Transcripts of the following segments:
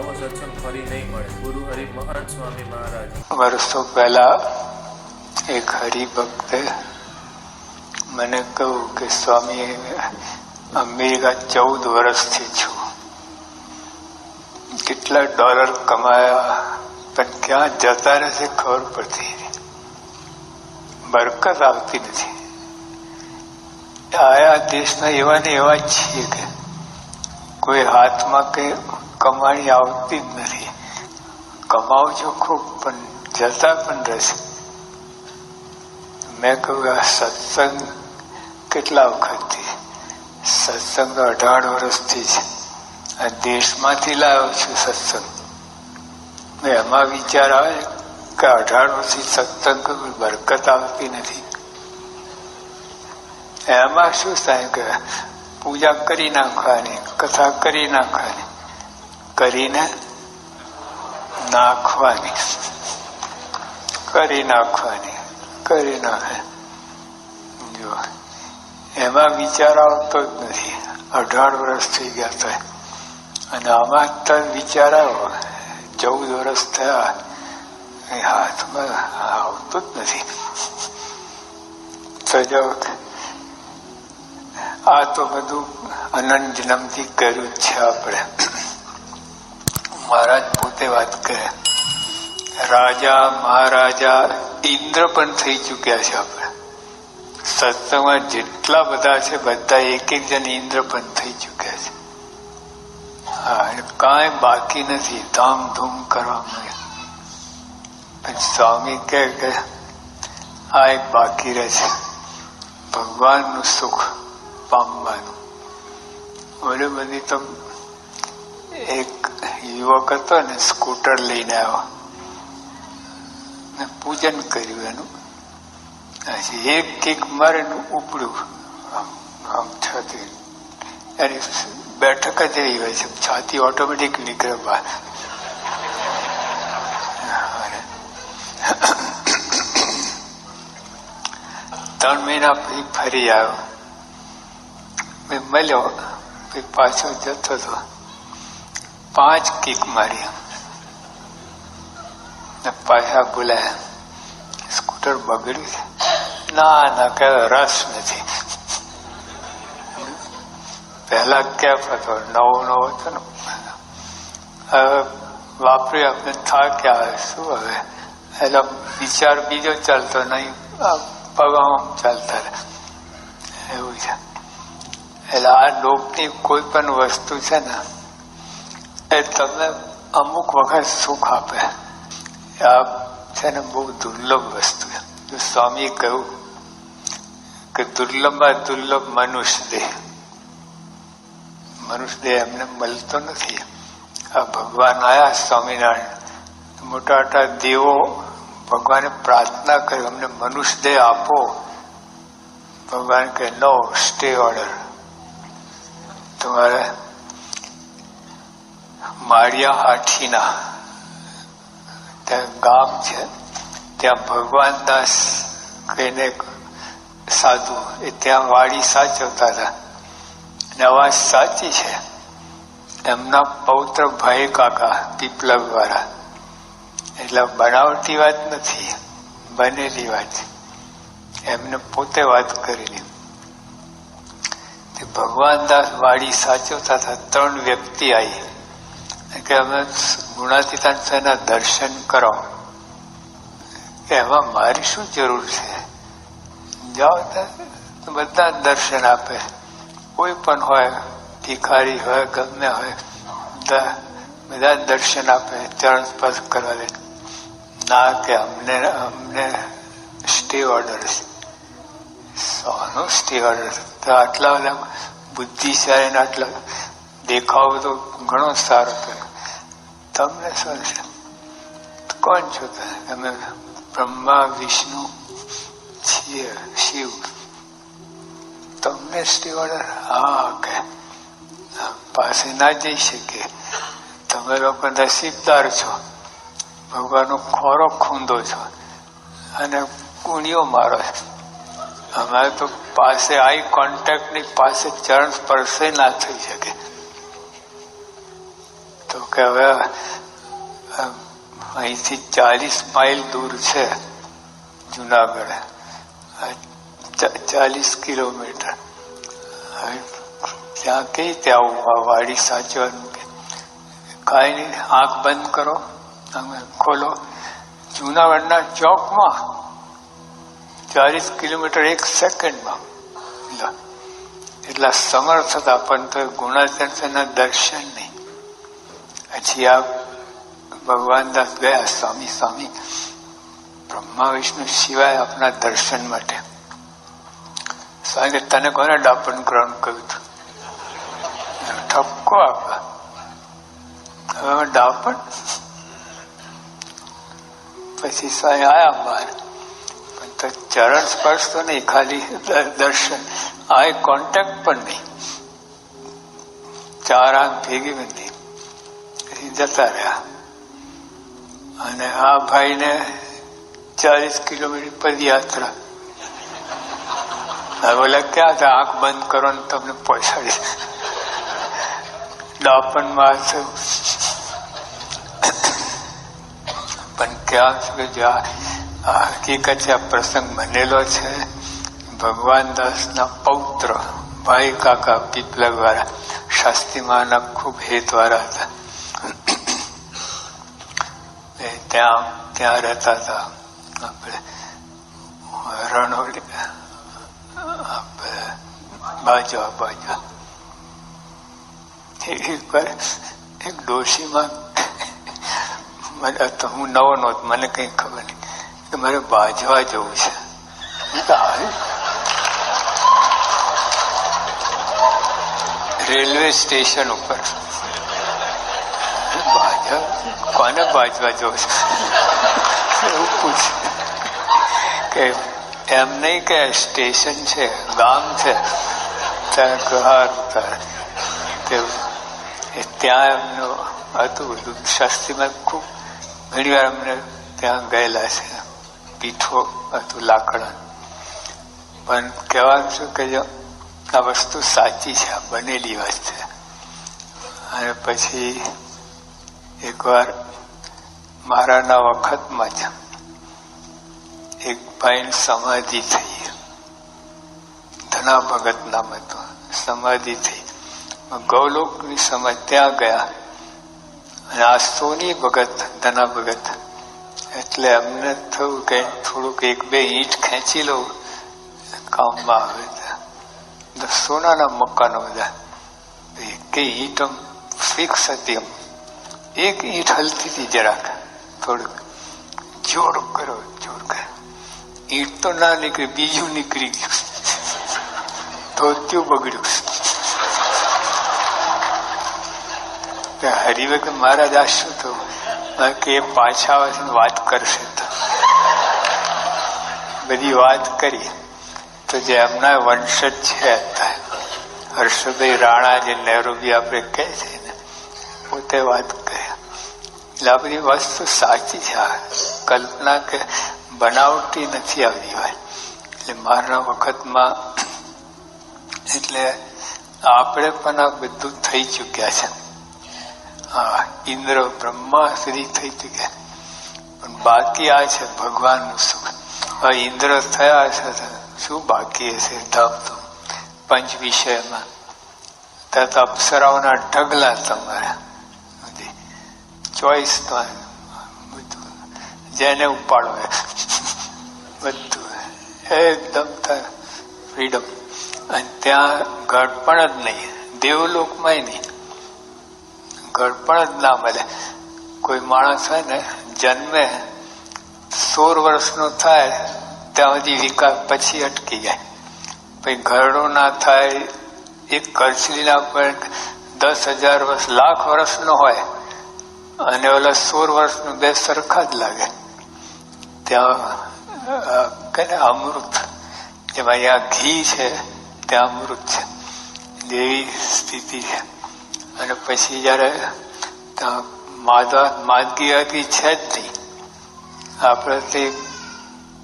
આવો સત્સંગ ફરી નહીં મળે. ગુરુ હરિ મહાન સ્વામી મહારાજ. વર્ષો પહેલા એક હરિભક્તે મને કહ્યું કે, સ્વામી અમેરિકા ચૌદ વર્ષથી છું. કેટલા ડોલર કમાયા, પણ ક્યાં જતા રહેશે ખબર પડતી બરકત આવતી નથી. આયા દેશના એવા ને એવા જ છીએ કે કોઈ હાથમાં કંઈ કમાણી આવતી જ નથી. કમાવ છો ખૂબ, પણ જતા પણ રહેશે. મેં કહ્યું, આ સત્સંગ કેટલા વખતથી? સત્સંગ અઢાર વર્ષથી છે. આ દેશમાંથી લાવ્યો છું સત્સંગ. મેં એમાં વિચાર આવે કે અઢાર વર્ષથી સત્સંગ બરકત આવતી નથી. એમાં શું સાહેબ પૂજા કરી નાખવાની, કથા કરી નાખવાની, કરીને નાખવાની, કરી નાખવાની, કરી નાખે જો, એમાં વિચાર આવતો જ નથી. અઢાર વર્ષ થઈ ગયા થાય અને આમાં તો વિચાર આવ્યો ચૌદ વર્ષ થયા, એ હાથમાં આવતું જ નથી. સજાવ આ તો બધું અનંત જન્મથી કર્યું છે આપણે. મહારાજ પોતે વાત કરે રાજા, મહારાજા, ઇન્દ્ર પણ થઈ ચુક્યા છે આપણે. સત્સંગમાં જેટલા બધા છે, બધા એક એક જણ ઇન્દ્ર પણ થઈ ચુક્યા છે. હા કાંઈ બાકી નથી, ધામધૂમ કરવા મળે સ્વામી કહે કે, આ એક બાકી રહે છે. ભગવાનનું સુખ પામવાનું મને બધી તો એક યુવક હતો ને સ્કૂટર લઈને આવ્યો ને પૂજન કર્યું એનું પછી એક કિક મારે ઉપડ્યું આમ છાતી એની બેઠક જ એવી હોય છે છાતી ઓટોમેટિક નીકળે બહાર ત્રણ મહિના પછી ફરી આવ્યો મેં મળ્યો પછી પાછો જતો હતો પાંચ કિક મારી ને પાછા બોલાયા સ્કૂટર બગડ્યું છે ના ના કે રસ નથી પહેલા કેફ હતો નવો નવો હતો ને હવે વાપરી આપણે થાક્યા હવે શું હવે એટલે વિચાર બીજો ચાલતો નહીં પગમાં ચાલતા રહે એવું છે એટલે આ લોકની કોઈ પણ વસ્તુ છે ને, એ તમને અમુક વખત સુખ આપે. આ છે ને બહુ દુર્લભ વસ્તુ છે. સ્વામીએ કહ્યું કે દુર્લભમાં દુર્લભ મનુષ્ય દેહ. મનુષ્ય દેહ એમને મળતો નથી. આ ભગવાન આયા સ્વામિનારાયણ. મોટા મોટા દેવો ભગવાને પ્રાર્થના કરી, અમને મનુષ્ય દેહ આપો. ભગવાન કે નો સ્ટે ઓર્ડર તમારે માળિયા હાઠીના ત્યાં ગામ છે. ત્યાં ભગવાન દાસ કહીને સાધુ, એ ત્યાં વાડી સાચવતા હતા. અને અવાજ સાચી છે. એમના પૌત્ર ભાઈ કાકા પીપલગ દ્વારા એટલે બનાવટી વાત નથી, બનેલી વાત. એમને પોતે વાત કરેલી તે ભગવાન દાસ વાડી સાચવતા હતા ત્રણ વ્યક્તિ આવી કે અમે ગુણાતીતાના દર્શન કરો. કે એમાં મારી શું જરૂર છે? જાઓ તો બધા દર્શન આપે. કોઈ પણ હોય, ભિખારી હોય, ગમે હોય, બધા બધા દર્શન આપે, ચરણ સ્પર્શ કરવા દે. ના કે અમને અમને સ્ટે ઓર્ડર છે. સોનો સ્ટે તો આટલા બધા બુદ્ધિશાળી આટલા દેખાવ તો ઘણો સારો કર્યો તમને શું છે? કોણ છો તમે? બ્રહ્મા, વિષ્ણુ છીએ, શિવ. તમને સ્ટે ઓર્ડર હા, કે પાસે ના જઈ શકે તમે લોકો નસીબદાર છો. ભગવાનનો ખોરો ખૂંદો છો. અને કુણિયો મારો છે. અમારે તો પાસે આઈ કોન્ટેક્ટની પાસે ચરણ સ્પર્શે ના થઈ શકે. તો કે હવે અહીંથી ચાલીસ માઇલ દૂર છે જુનાગઢ. ચાલીસ કિલોમીટર. ત્યાં કઈ ત્યાં આવું વાડી સાચવાનું કે? કાંઈ નહીં, આંખ બંધ કરો, તમે ખોલો. જુનાગઢના ચોકમાં ચાલીસ કિલોમીટર એક સેકન્ડમાં. એટલા સમર્થ હતા, પણ તો ગુણાતીર્થના દર્શન નહીં. પછી આ ભગવાન દાસ ગયા, સ્વામી સ્વામી. બ્રહ્મા, વિષ્ણુ સિવાય આપના દર્શન માટે. સ્વામી, તને કોને ડાપણ કરવાનું કહ્યું હતું? ઠપકો આપવા. હવે ડાપણ? પછી સ્વામી આયા બહાર તો ચરણ સ્પર્શ તો નહીં, ખાલી દર્શન. આય કોન્ટેક્ટ પણ નહીં. ચાર આંખ ભેગી પછી જતા રહ્યા. અને આ ભાઈને ચાલીસ કિલોમીટર પદયાત્રા બોલે, ક્યાં હતા આંખ બંધ કરો ને તમને પહોંચાડી. ડાપણમાં થયું પણ ક્યાં છે કે જો આ આ હકીકત આ પ્રસંગ બનેલો છે. ભગવાન દાસના પૌત્ર ભાઈ કાકા પીપલગ વાળા શાસ્ત્રીમાના ખૂબ હેતવાળા હતા. ત્યાં ત્યાં રહેતા હતા. આપણે રણોલી બાજુ બાજુ. એકવાર એક ડોશીમાં મને તો હું નવો નહોતો, મને કંઈ ખબર કે મારે બાજવા જવું છે. રેલવે સ્ટેશન ઉપર. કોને બાજવા જવું છે? એવું પૂછ. કે એમ નહીં કે સ્ટેશન છે, ગામ છે. ત્યાં ઘર ત્યાં એમનું હતું બધું. શાસ્ત્રીમાં ખૂબ ઘણી વાર અમને ત્યાં ગયેલા છે. પીઠો હતું, લાકડા. પણ કહેવાનું છું કે આ વસ્તુ સાચી છે બનેલી છે. અને પછી એકવાર મારાના વખતમાં જ એક ભાઈની સમાધિ થઈ. ધના ભગત નામ હતું સમાધિ થઈ. ગૌલોકની સમાધિ ત્યાં ગયા. અને આ સોની ભગત ધના ભગત એટલે અમને થયું કે થોડુંક એક બે ઈંટ ખેંચી લઉં, કામમાં આવે તો સોનાના મકાનો બધા. કે ઈંટ ફિક્સ હતી એમ એક ઈંટ હલતી હતી જરાક, થોડુંક. જોર કરો જોર કરો ઈંટ તો ના નીકળી, બીજું નીકળી ગયું. ધોત્યું બગડ્યું. હરિવે કે મહારાજ આ શું થયું? કે એ પાછા વાત કરશે તો. બધી વાત કરી. તો જે એમના વંશજ છે હર્ષભાઈ રાણા જે નૈરોબી આપણે કહે છે ને, પોતે વાત કરે. એટલે આ બધી વસ્તુ સાચી છે. કલ્પના કે બનાવટી નથી આવતી હોય એટલે મારા વખતમાં, એટલે આપણે પણ આ બધું થઈ ચૂક્યા છે. હા, ઇન્દ્ર બ્રહ્મા સુધી થઈ ચૂક્યા. પણ બાકી આ છે ભગવાનનું સુખ. હવે ઇન્દ્ર થયા છે શું બાકી હશે તપ તો પંચ વિષયમાં. તથા અપ્સરાઓના ઢગલા તમારા. ચોઈસ તો બધું. જેને ઉપાડો એ બધું એકદમ ફ્રીડમ અને ત્યાં ઘડપણ જ નહીં. દેવલોકમાંય નહીં. ઘડપણ જ ના મળે. કોઈ માણસ હોય ને, જન્મે, સોળ વર્ષનો થાય, ત્યાં સુધી વિકાસ પછી અટકી જાય. પછી ઘરડો ના થાય, એક કરચલીના પણ દસ હજાર વર્ષ, લાખ વર્ષનો હોય, અને ઓલા સોળ વર્ષનું બે સરખા જ લાગે. ત્યાં કે અમૃત, જેમાં અહીંયા ઘી છે, ત્યાં અમૃત છે. એવી સ્થિતિ છે. અને પછી જયારે માદગી હતી છે જ નહીં. આપણે તે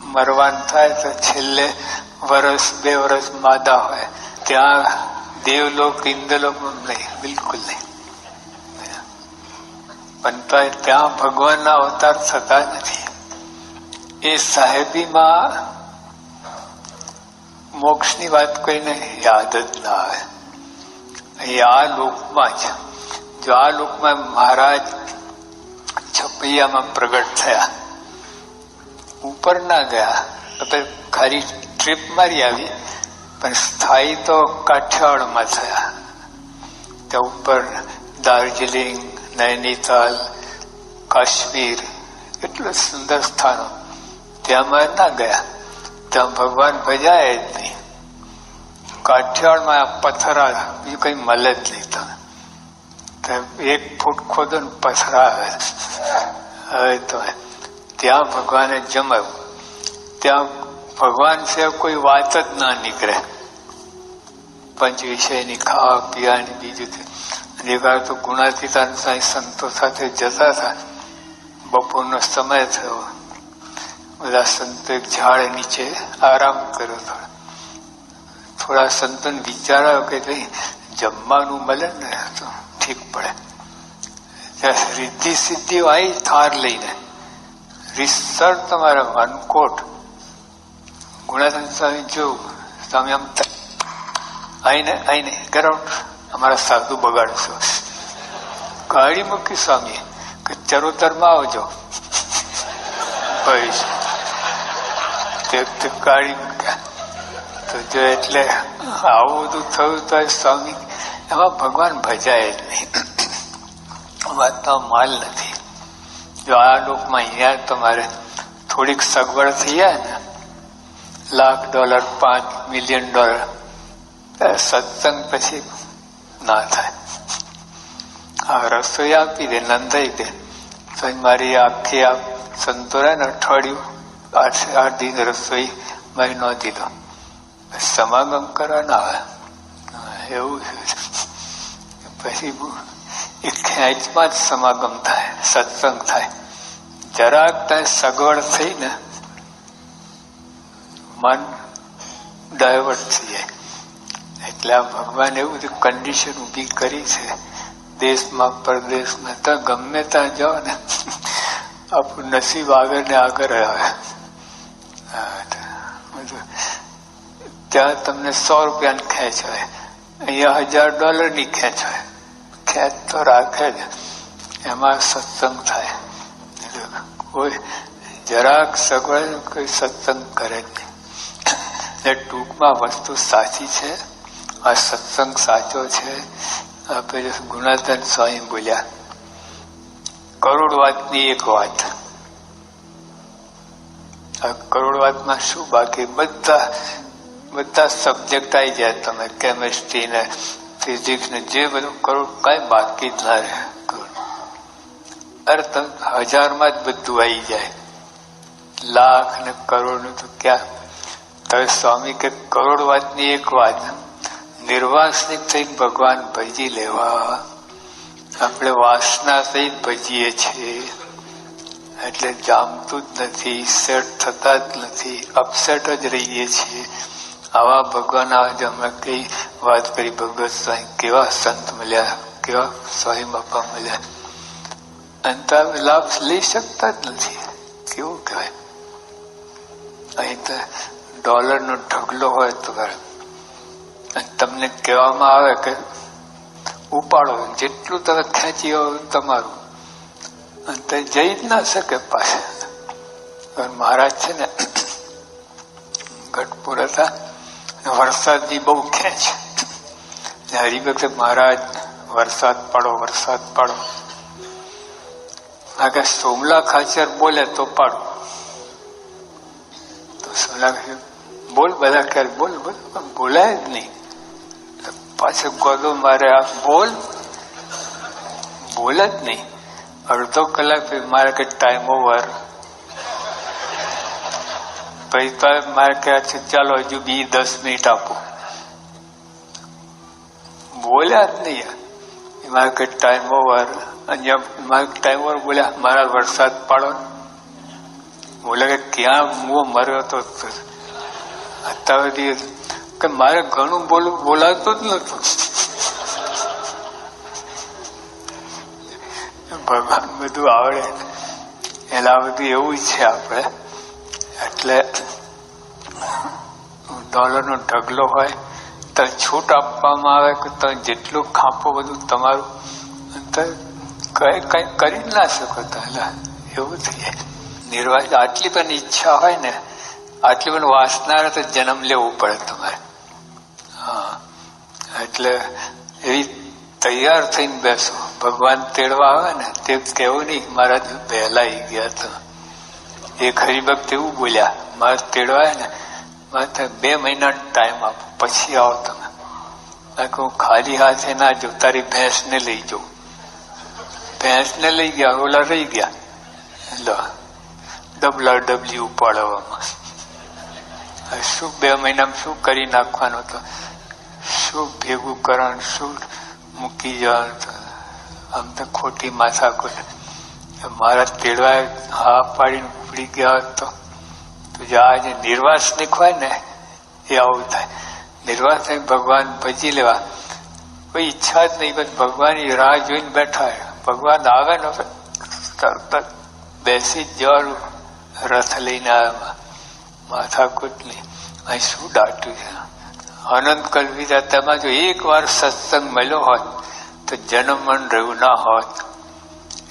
મરવાન થાય તો છેલ્લે વર્ષ બે વર્ષ માદા હોય. ત્યાં દેવલોક, ઇન્દ્રલોક નહીં, બિલકુલ નહીં. પણ ત્યાં ભગવાનના અવતાર થતા નથી. એ સાહેબીમાં મોક્ષની વાત કોઈને યાદ જ ના આવે. અહીં આ લોકમાં જ જો આ લોકમાં મહારાજ છપૈયામાં પ્રગટ થયા. ઉપર ના ગયા. તો ખાલી ટ્રીપ મારી આવી, પણ સ્થાયી તો કાઠિયાવાડમાં થયા. ત્યાં ઉપર દાર્જિલિંગ, નૈનીતાલ, કાશ્મીર, એટલું સુંદર સ્થાનો. ત્યાં અમે ના ગયા. ત્યાં ભગવાન ભજાય જ નહીં. કાઠિયાવાડમાં પથરા બીજું કઈ મળે જ નહીં તમે એક ફૂટ ખોદો ને પથરા આવે હવે તો ત્યાં ભગવાને જમાવ્યું. ત્યાં ભગવાન છે કોઈ વાત જ ના નીકળે. પંચ વિષયની ખાવા, પીવાની, બીજું અધિકાર તો ગુણાતીતાન સાંઈ સંતો સાથે જતા હતા. બપોરનો સમય થયો. બધા સંતો એક ઝાડ નીચે આરામ કર્યો થોડા થોડા સંતન વિચાર આવ્યો કે ભાઈ જમવાનું મળે ને તો ઠીક પડે. રિદ્ધિ સિદ્ધિ આવી થાર લઈને. રીસર તમારા વનકોટ. ગુણાધન સ્વામી જોયું તમે આમ આઈને આઈને ગરાઉન્ડ અમારા સાધુ બગાડશો. ગાડી મૂકી સ્વામી કે ચરોતરમાં આવજો. તે તે ગાડી મૂક્યા. તો જો એટલે આવું બધું થયું તો સ્વામી એમાં ભગવાન ભજાય જ નહીં વાતનો માલ નથી. જો આ લોકમાં અહીંયા તમારે થોડીક સગવડ થઈ જાય ને, લાખ ડોલર, પાંચ મિલિયન ડોલર સત્સંગ પછી ના થાય. આ રસોઈ આપી દે, નંદાઈ દે. તો મારી આખી આ સંતોરા ને અઠવાડિયું, આઠ આઠ દિન રસોઈ મેં ન દીધો સમાગમ કરવાના આવે. એવું પછી એ ખેંચમાં જ સમાગમ થાય, સત્સંગ થાય. જરાક ત્યાં સગવડ થઈ ને મન ડાયવર્ટ થઈ જાય. એટલે આ ભગવાન એવું બધું કન્ડિશન ઊભી કરી છે. દેશમાં, પરદેશમાં, તો ગમે ત્યાં જાઓ ને, આપણું નસીબ આગળ ને આગળ આવે ત્યાં તમને સો રૂપિયાની ખેંચ હોય. અહીંયા હજાર ડોલરની ખેંચ હોય. ખેંચ તો રાખે જ. એમાં સત્સંગ થાય. કોઈ જરાક સગવડ કોઈ સત્સંગ કરે જ નહીં. એટલે ટૂંકમાં વસ્તુ સાચી છે. આ સત્સંગ સાચો છે. આપણે ગુણાધન સ્વામી બોલ્યા, કરોડ વાતની એક વાત. આ કરોડ વાતમાં શું બાકી? બધા બધા સબ્જેક્ટ આવી જાય તમે કેમિસ્ટ્રી ને ફિઝિક્સ ને જે બધું કરોડ કઈ બાકી જ ના રહે અરે તમે હજારમાં જ બધું આવી જાય લાખ ને કરોડ તો ક્યાં તમે સ્વામી કે કરોડ વાતની એક વાત નિર્વાસનિક થઈને ભગવાન ભજી લેવા આપણે વાસના થઈ ભજીએ છીએ એટલે જામતું જ નથી સેટ થતા જ નથી અપસેટ જ રહીએ છીએ આવા ભગવાન આજે હમણાં કઈ વાત કરી, ભગવત સ્વામી, કેવા સંત મળ્યા, કેવા સ્વામી બાપા મળ્યા. અને તમે લાભ લઈ શકતા જ નથી. કેવું કહેવાય? અહીં તો ડોલરનો ઢગલો હોય તો તમને કહેવામાં આવે કે ઉપાડો, જેટલું તમે ખેંચી હોય તમારું. અને તે જઈ જ ના શકે પાસે મહારાજ છે ને ઘટપુર હતા વરસાદની બહુ ખેંચ હરિભક્ત મહારાજ, વરસાદ પડો વરસાદ પડો. આગળ સોમલા ખાચર બોલે તો પાડો. તો સોમલા બોલ બધા ક્યારે બોલ બોલ બોલાય જ નહીં. પાછો ગોદો મારે આ બોલ બોલ જ નહીં. અડધો કલાક મારે કે ટાઈમ ઓવર પછી મારે કે છે, ચાલો હજુ બી દસ મિનિટ આપો. બોલ્યા જ નહીં. મારે કે ટાઈમ ઓવર અહીંયા મારે ટાઈમ ઓવર બોલ્યા. મારા વરસાદ પાડો બોલે કે ક્યાં હું મર્યો તો અત્યાર સુધી કે મારે ઘણું બોલું, બોલાતું જ નતું ભગવાન બધું આવડે. એટલે બધું એવું છે આપણે. એટલે ડોલરનો ઢગલો હોય તો છૂટ આપવામાં આવે કે તમે જેટલું ખાંપો બધું તમારું, તો કઈ કરી ના શકો એટલે એવું થઈ જાય નિર્વાહ આટલી પણ ઈચ્છા હોય ને, આટલી પણ વાસના તો જન્મ લેવું પડે તમારે. હા. એટલે એવી તૈયાર થઈને બેસો. ભગવાન તેડવા આવે ને, તે કેવું નહીં મારા પહેલા ગયા તો. એક હરિભક્ત એવું બોલ્યા. મારે તેડવાય ને, મારે બે મહિના ટાઈમ આપો, પછી આવો તમે. કહું, ખાલી હાથે ના જો, તારી ભેંસને લઈ જાઉં ભેંસને લઈ ગયા, ઓલા રહી ગયા. લો ડબલા ડબલી ઉપાડવામાં. શું બે મહિનામાં શું કરી નાખવાનું તો? શું ભેગું કરવાનું, શું મૂકી જવાનું આમ તો ખોટી માથા માથાકૂટ. મારા તેડવા હા પાડીને ઉપડી ગયા તો જે નિર્વાસ જે નિર્વાસનિક ને, એ આવું થાય. નિર્વાસ ભગવાન ભજી લેવા. કોઈ ઈચ્છા જ નહીં, પણ ભગવાનની રાહ જોઈને બેઠા. ભગવાન આવે ને તરત બેસી જ જવાનું રથ લઈને આવ્યા. માથાકૂટની અહીં શું દાટ્યું છે? આનંદ કલ્પિતા તેમાં જો એક વાર સત્સંગ મળ્યો હોત, તો જન્મ મન રહ્યું ના હોત.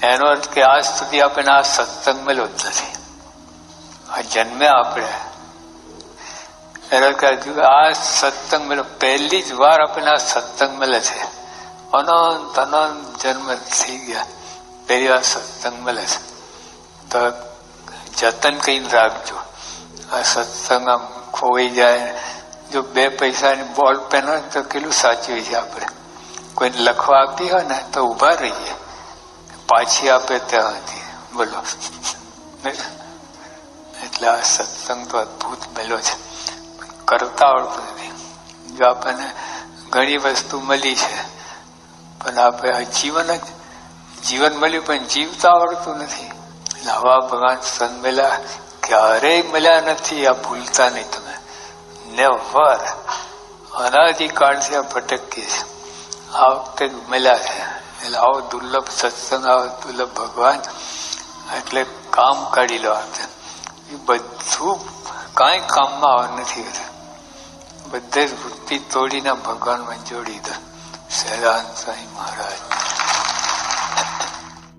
એનો અર્થ કે આજ સુધી આપણને આ સત્સંગ મળ્યો જ નથી આ જન્મે આપણે. એનો અર્થ કે આ સત્સંગ મળ્યો પહેલી જ વાર આપણને આ સત્સંગ મળે છે. અનંત અનંત જન્મ થઈ ગયા. પહેલી વાર સત્સંગ મળે છે. તો જતન કરીને રાખજો. આ સત્સંગ આમ ખોવાઈ જાય. જો બે પૈસાની બોલ પેન હોય તો કેટલું સાચવી છે આપણે. કોઈને લખવા આપી હોય ને તો ઊભા રહીએ. પાછી આપે ત્યાંથી બોલો. એટલે આ સત્સંગ તો અદભુત મેલો છે. કરતા આવડતું નથી. જો આપણને ઘણી વસ્તુ મળી છે, પણ આપણે આ જીવન જ, જીવન મળ્યું પણ જીવતા આવડતું નથી. હવા ભગવાન સંત મળ્યા ક્યારેય મળ્યા નથી, આ ભૂલતા નહીં તમે. નેવર અનાદિકાળથી આ ભટકીએ છે આ વખતે મળ્યા છે. એટલે આવો દુર્લભ સત્સંગ આવો દુર્લભ ભગવાન. એટલે કામ કાઢી લો આપણે એ બધું કાંઈ કામમાં આવ નથી બધે જ વૃત્તિ તોડીને ભગવાનમાં જોડી દો. સહેલાન સાંઈ મહારાજ.